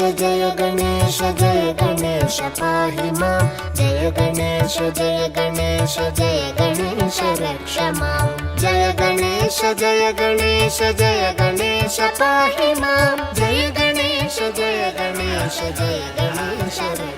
गणेश जय गणेश जय गणेश पाहि जय गणेश जय गणेश जय गणेश रक्ष माँ जय गणेश जय गणेश जय गणेश पाहि माँ जय गणेश जय गणेश जय गणेश रक्ष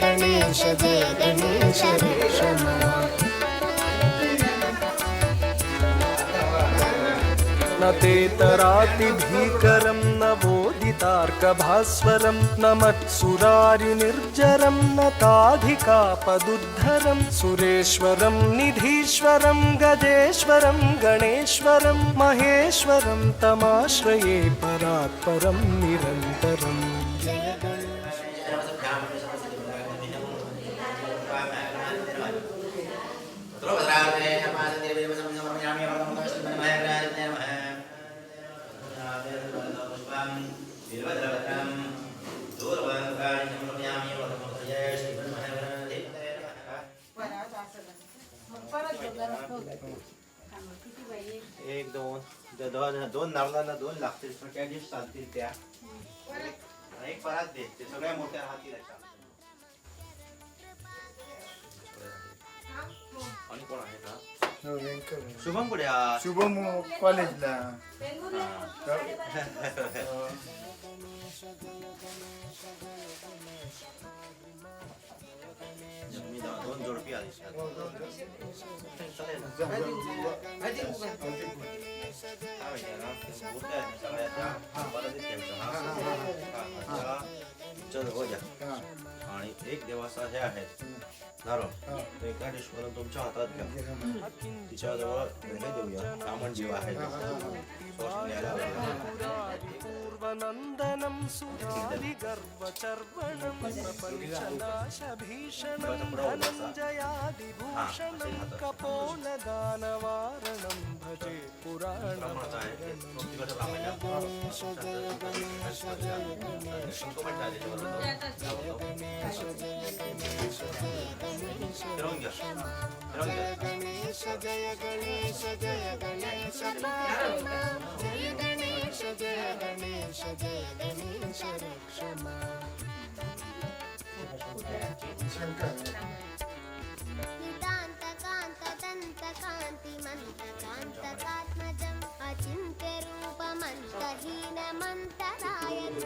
गणेश जय, गणेश न तेतरातिभीकरं न बोदितार्कभास्वरं न मत्सुरारिनिर्जरं न ताधिकापदुद्धरं, सुरेश्वरं, निधीश्वरं, गजेश्वरं, गणेश्वरं, महेश्वरं, तमाश्रये परात्परं निरन्तरम्। एक दोन दोन दोन नारळांना दोन लागतील पण त्या दिवस चालतील त्या. एक परात दे ते सगळ्या मोठ्या राहतील आणि कोण आहे का? शुभम कुठे आहात? शुभम कॉलेजला. दोन जोडपी आहेत आणि एक देवासा हे आहेत नारळ तो एका तुमच्या हातात घ्या तिच्याजवळ हे देऊया कामण जीव आहे सुरनन्दनं सुरादिगर्वचर्वणं प्रपञ्चनाशभीषणं धनञ्जयादिभूषणं कपोलगानवारणं भजे पुराणं जय गणेश जय गणेश। जय गणेश। जय गणेश जय गणेश रक्ष मां नितान्त कान्त दन्त कान्ति मन्त कान्तकात्मजम् अचिन्त्य रूपमन्तहीन मन्तरायन्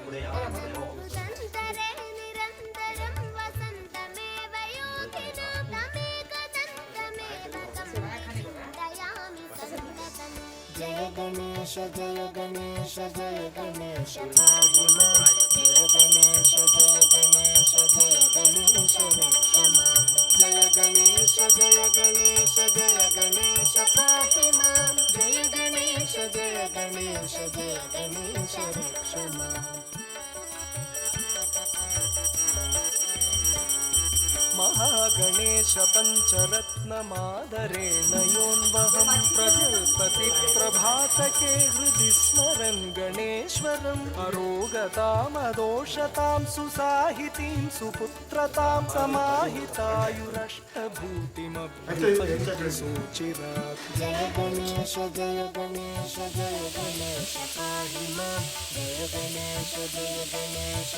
గణేశ జయ గణేశ జయ గణేశ జయ గణేశ జయ గణేశ జయ గణేశ జయ గణేశ జయ గణేశ జయ గణేశ పాహిమా జయ గణేశ జయ గణేశ జయ గణేశ రక్షమా. पञ्चरत्नमादरेण योन्वहं प्रजल्पति प्रभातके हृदि स्मरन् गणेश्वरम् अरोगतामदोषतां सुसाहितीं सुपुत्रतां समाहितायुरष्टभूतिमभ्युपैचिरात् जय गणेश जय गणेश जय गणेश जय गणेश जय गणेश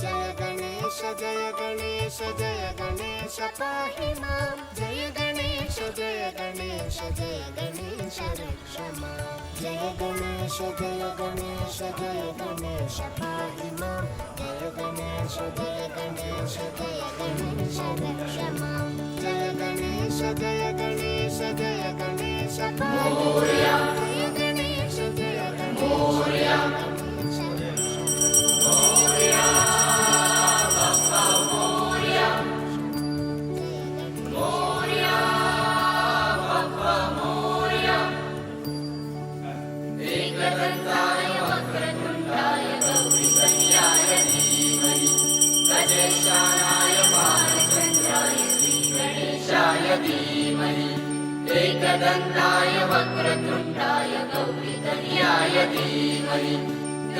जय गणेश जय गणेश जय गणेश पाहि मां जय गणेश जय गणेश जय गणेश रक्ष मां जय गणेश जय गणेश जय गणेश पाहि मां जय गणेश जय गणेश जय गणेश रक्ष मां जय गणेश जय गणेश जय गणेश पाहि मां जय गणेश जय गणेश जय गणेश रक्ष मां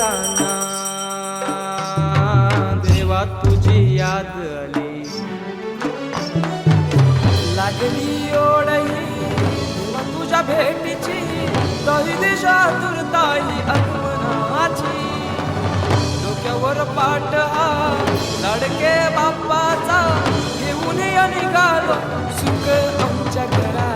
दाना देवा तुझी याद आली. लागली ओढई तुझ्या भेटीची दही दिशा दुर्ताई आत्मनाची डोक्यावर पाट हा लडके बाप्पाचा घेऊन निघालो सुख आमच्या घराला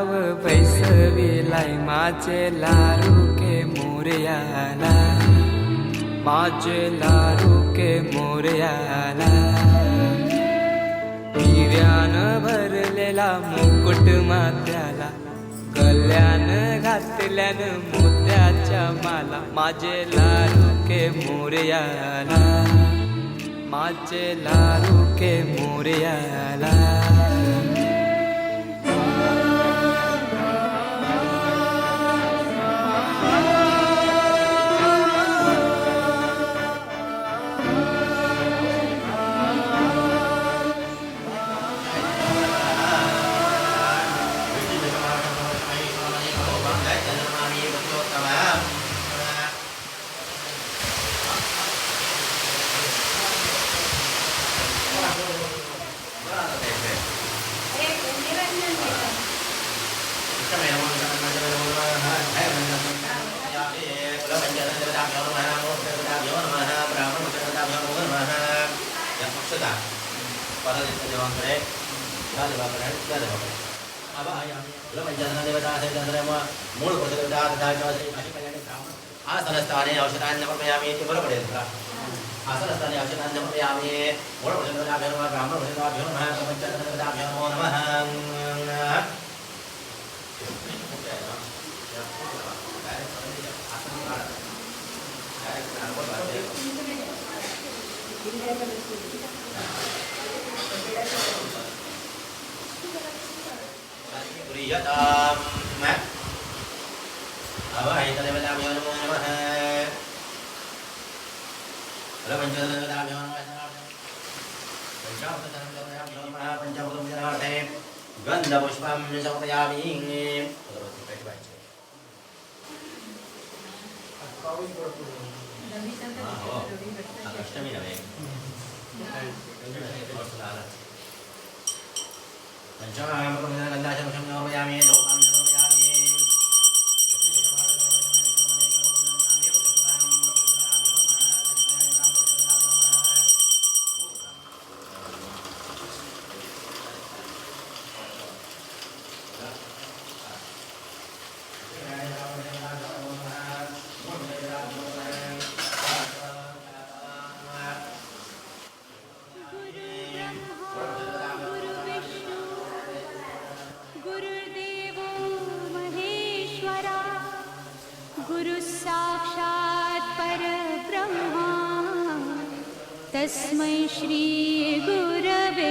पाटाव बैसविलाय माझे लारू के मोरयाला. माझे लारू के मोरयाला. हिऱ्यान भरलेला मुकुट मात्याला कल्याण घातल्यान मोत्याच्या माला. माझे लारू के मोरयाला. माझे लारू के मोरयाला. देवांकरे या देवाकरण या देवाकरण अब आयाम पंचाधन देवता से मूल पुरुष देवता तथा आसनस्थाने औषधान्य समर्पयामि इति फलपडेत्र आसनस्थाने औषधान्य समर्पयामि मूल पुरुष देवताभ्यो नमः ब्राह्मण पुरुष देवताभ्यो नमः पंचाधन देवताभ्यो नमो नमः Thank you. अवहैतदेवताभ्यो नमो नमः प्रपञ्चदेवताभ्यो नमः पञ्चावतनभ्यो नमः पञ्चावतमुजनार्थे गन्धपुष्पं समर्पयामि अष्टमी नवे Nandiyan, ano ba nandiyan siya ng mga mayami, no? तस्मै श्रीगुरवे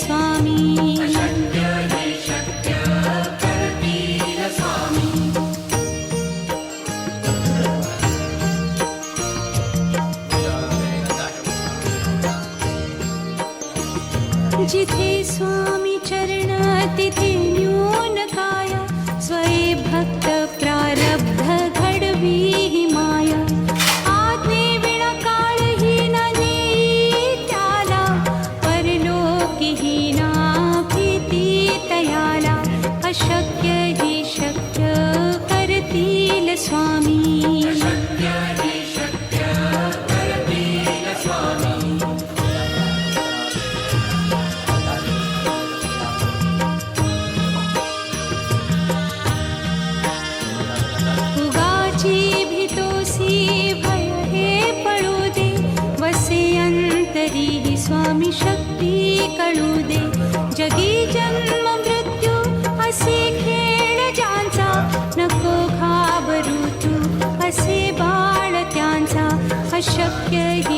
स्वामी स्वामी शक्ती कळू दे. जगी जन्म मृत्यू असे खेळ ज्यांचा नको घाबरू तू. असे बाळ त्यांचा अशक्यही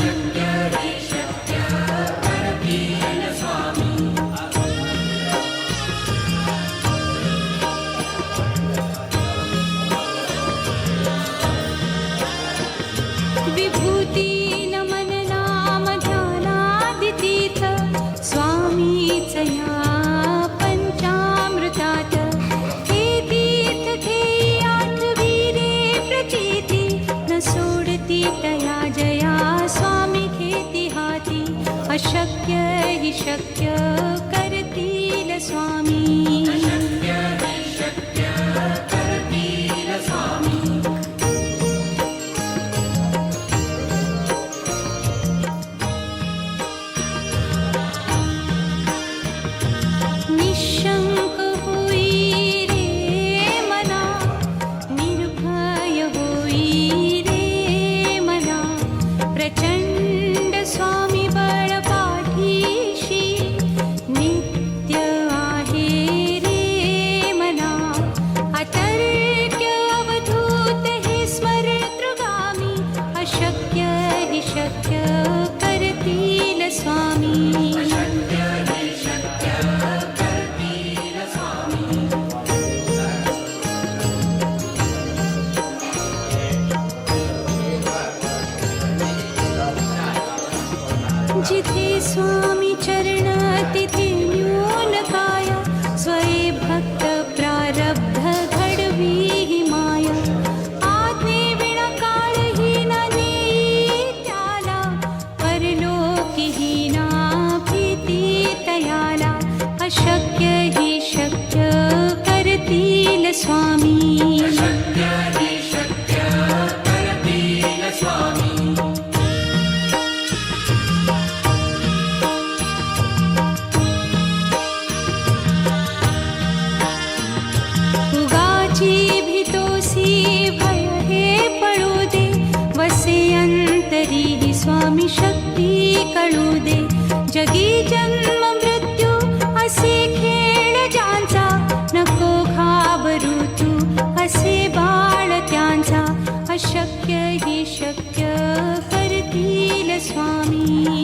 स्वामी शक्ती कळू दे जगी जन्म मृत्यू असे खेळ ज्यांचा नको घाबरू तू असे बाळ त्यांचा अशक्य ही शक्य करतील स्वामी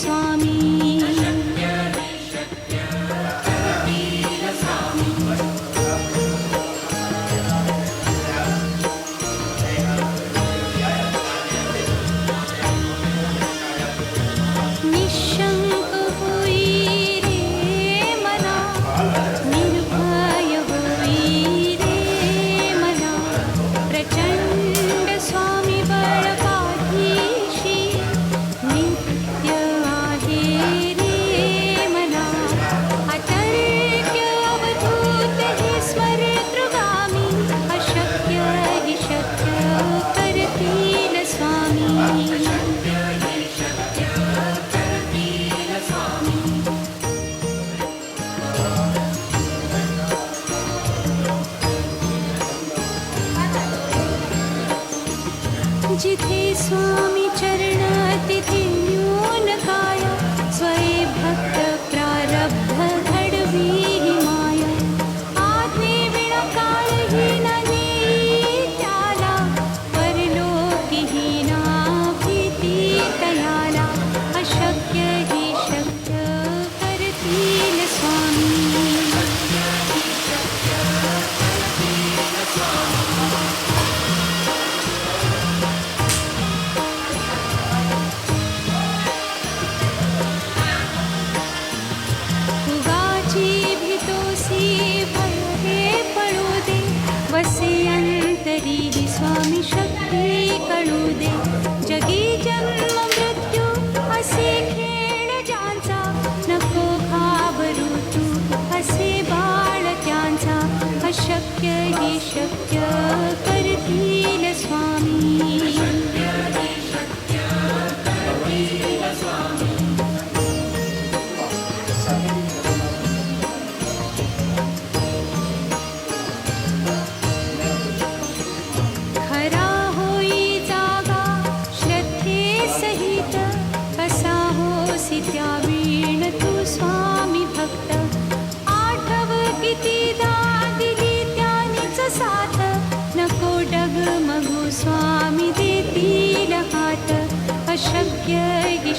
स्वामी जिथे स्वामी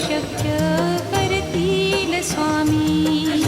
हि शक्य करतील स्वामी.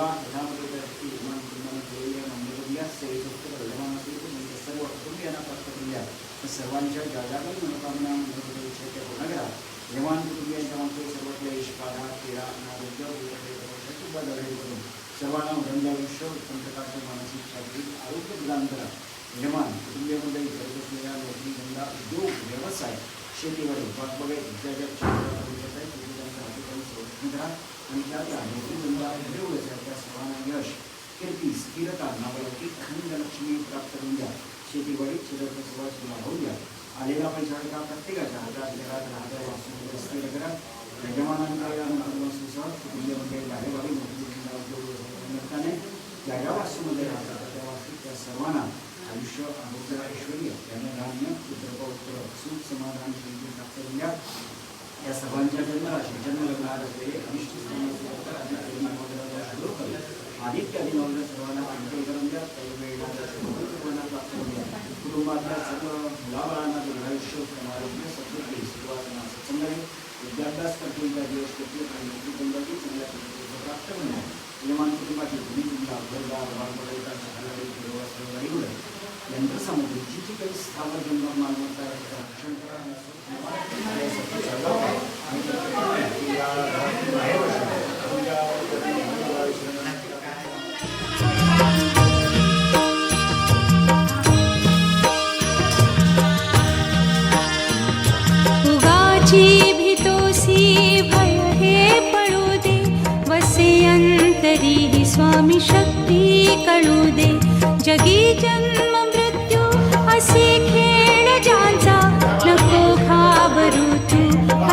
सेवा यामध्ये त्या विमान कुटुंबाने केलेल्या मंदिरमधल्या सेवेचं उत्तर असेल तर म्हणजे सर्व कुटुंबियांना प्राप्त केल्या तर सर्वांच्या ज्या ज्या काही मनोकामना मनोरथ इच्छा त्या पूर्ण करा विमान कुटुंबियांच्या मागचे सर्व क्लेश बाधा पीडा अनारोग्य किंवा दरडी करून सर्वांना उदंड आयुष्य उत्तम प्रकारचे मानसिक शारीरिक आरोग्य प्रदान करा निर्माण कुटुंबियामध्ये करत असलेल्या नोकरी धंदा उद्योग व्यवसाय शेतीवर बागबागायत इत्यादी क्षेत्रात विधान आणि त्या त्या देवळासारख्या समान यश कीर्ती स्थिरता नावलौकी खंड लक्ष्मी प्राप्त होऊन द्या. शेतीवाडीत शेजारच्या सुरुवात तुम्हाला होऊन द्या. आलेला पैसा एका प्रत्येकाच्या हातात घरात राहत्या वास्तू स्थिर करा. यजमानांकडे वास्तूसह कुटुंबामध्ये कार्यवाही निमित्ताने ज्या ज्या वास्तूमध्ये राहतात त्या वास्तूत त्या सर्वांना आयुष्य, आरोग्य, ऐश्वर्य त्यांना धान्य पुत्रपौत्र सुख, समाधान प्राप्त होऊन द्या. या सर्वांच्या जन्मराशी जन्म लग्नात असलेले अनिष्ट स्थानाचे उत्तर अधिक करून नवग्रहाला सर्वांना कंट्रोल सर्वांना प्राप्त करून कुटुंबातल्या सर्व मुलाबाळांना दीर्घायुष्य आरोग्य सत्पत्ती सुरुवातना सत्संगाने विद्याभ्यास करतील त्या दिवस करतील आणि नोकरी चांगल्या पद्धतीचं प्राप्त करून निर्माण कुटुंबाची भूमी तुमच्या घरदार बाळपडायचा शहराडी पूर्व सर्व गुण यंत्रसामुग्री जी जी काही स्थावर जंगम मालमत्ता रक्षण भीतोसी भय हे पळू दे. वसे अंतरी स्वामी शक्ती कळू दे. जगी जन्म